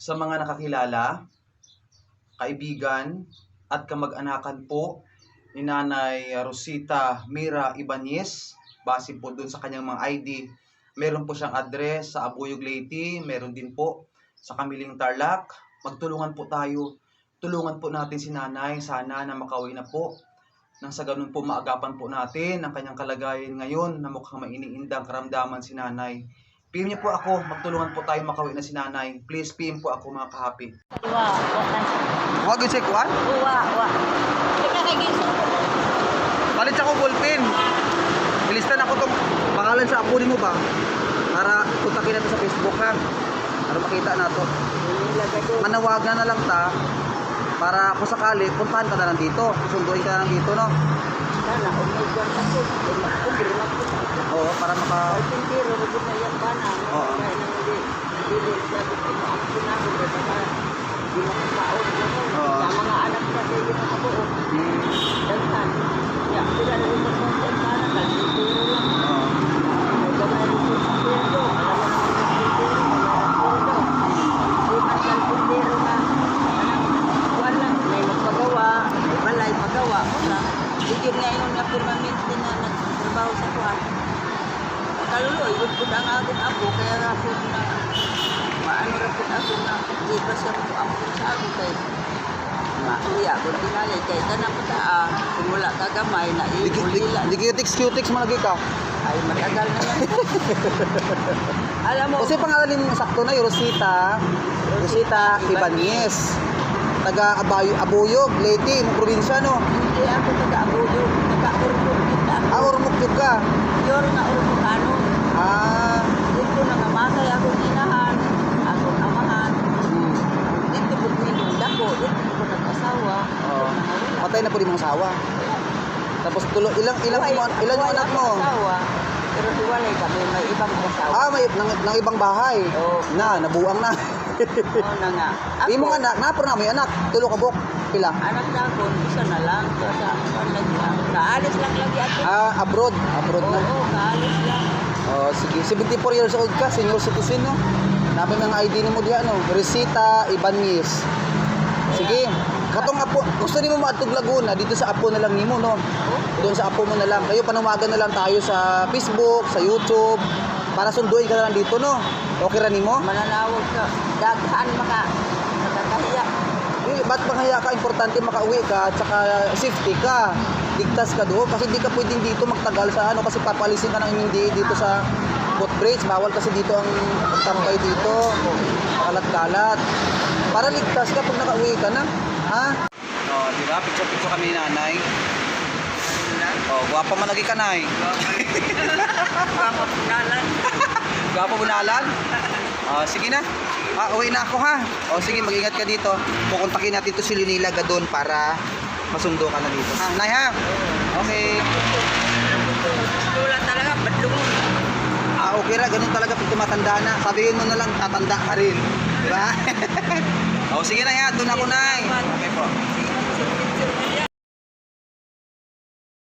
sa mga nakakilala, kaibigan, at kamag-anakan po ni Nanay Rosita Mira Ibanez, base po dun sa kanyang mga ID. Meron po siyang address sa Abuyog Leyte, meron din po sa Kamiling Tarlac. Magtulungan po tayo. Tulungan po natin si Nanay, sana na makauwi na po. Nang sa ganun po maagapan po natin ang kanyang kalagayan ngayon na mukhang mainiindang karamdaman si Nanay. PM niyo po ako, magtulungan po tayo makauwi na si Nanay. Please PM po ako mga kahapi. Wa, wa na. Huwag yung kuan? Wa, wa. Teka kay Ginso. Palit ako ballpen. Ilistan ako tong pangalan sa apo mo ba? Para kontakin natin sa Facebook ha. Para makita nato. Nilagay ko. Manawagan na lang ta para kung sakali puntahan ka na lang dito. Susunduin ka na lang dito no. Sana, umigyan ako. Umigyan ako. Oo, para maka Ay, tintiro, rugod na yan ba na? Oo. Kaya nang hindi. Hindi, sabi ko, ang sinabi ko, baka di makakaon. Oo. Sa mga anak na kayo na ako. Hmm, Daghan. Ya, sila na rin magpunta ka na. Tintiro lang. oo. May gamay rin po sa sweldo. Alam mo naman yung tintiro. Di man lang tintiro na. Anong, wala. May magpagawa. May balay magawa. Wala. Bigyan ngayon na permanente na nagtrabaho sa kuhan. Kaluloy, yun po ang akong ako. Kaya nga po na maano ra po ako na di ba siya po po sa ako kay mauya ko tingali kay tanang po taa simula kagamay na iulila Di cutics cutics mo lagi ka. ay matagal na yan alam mo Kasi pangalan mo sakto na yung Rosita. Rosita Ibanez. Taga Abayo, Abuyog, Leyte, mo probinsya no. hindi ako taga-abuyo taga-urbo kita Ah, Ormoc yun ka. yor na urbo ano Ah, dito na namatay akong inahan akong amahan hmm. dito po nilinda ko dito po nag-asawa Oo. Patay na po yung mga asawa. Tapos tulo, ilang ilang mo, ilan yung buhay anak mo? asawa, pero hiwalay kami may ibang asawa Ah, may ng, ng ibang bahay. Oo. Na, nabuang na. Oo na nga. Ako, Imong anak, na mo yung anak. Tulo ka buk. Pila. anak na ako, isa na lang. So, sa ako. Kaalis lang lagi ako. Ah, abroad. Abroad Oo, na. kaalis lang. Oh, sige. 74 years old ka, senior citizen, no? Namin ng ID ni mo diha, no? Resita Ibanez. Sige. Katong apo, gusto nimo maadtog Laguna dito sa apo na lang nimo, no? Doon sa apo mo na lang. Kayo panawagan na lang tayo sa Facebook, sa YouTube para sunduin ka na lang dito, no? Okay ra nimo? Mananawag ka. Daghan maka. Nakakahiya. Eh, ba't mahaya ka? Importante makauwi ka at saka safety ka. Ligtas ka doon kasi hindi ka pwedeng dito magtagal sa ano kasi papalisin ka ng MMDA dito sa footbridge. Bawal kasi dito ang pagtambay dito. Kalat-kalat. Para ligtas ka pag nakauwi ka na. Ha? Oh, di ba? Picture-picture kami ni nanay. Oh, guwapa man lagi ka, nay. Baka punalan. Gwapo bunalan? Oh, sige na. Ah, uwi na ako ha. Oh, sige, mag-ingat ka dito. Pukontakin natin to si Lunilaga doon para masundo ka na dito. Ha, Nay ha? Okay. Wala talaga, badlungon. Ah, okay ra, ganun talaga pag tumatanda na. Sabihin mo na lang, tatanda ka rin. Di ba? oh, sige na yan, doon ako, Nay. Okay po.